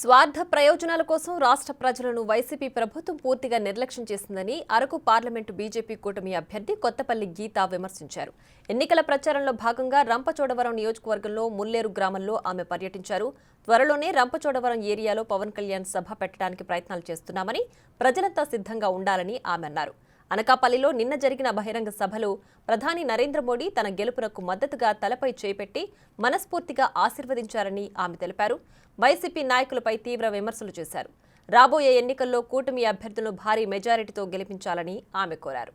స్వార్థ ప్రయోజనాల కోసం రాష్ట్ర ప్రజలను వైసీపీ ప్రభుత్వం పూర్తిగా నిర్లక్ష్యం చేసిందని అరకు పార్లమెంటు బీజేపీ కూటమి అభ్యర్థి కొత్తపల్లి గీత విమర్శించారు. ఎన్నికల ప్రచారంలో భాగంగా రంపచోడవరం నియోజకవర్గంలో ముల్లేరు గ్రామంలో ఆమె పర్యటించారు. త్వరలోనే రంపచోడవరం ఏరియాలో పవన్ కళ్యాణ్ సభ పెట్టడానికి ప్రయత్నాలు చేస్తున్నామని ప్రజలంతా సిద్ధంగా ఉండాలని ఆమె అన్నారు. అనకాపల్లిలో నిన్న జరిగిన బహిరంగ సభలో ప్రధాని నరేంద్ర మోడీ తన గెలుపునకు మద్దతుగా తలపై చేపెట్టి మనస్ఫూర్తిగా ఆశీర్వదించారని ఆమె తెలిపారు. వైసీపీ నాయకులపై తీవ్ర విమర్శలు చేశారు. రాబోయే ఎన్నికల్లో కూటమి అభ్యర్థులను భారీ మెజారిటీతో గెలిపించాలని ఆమె కోరారు.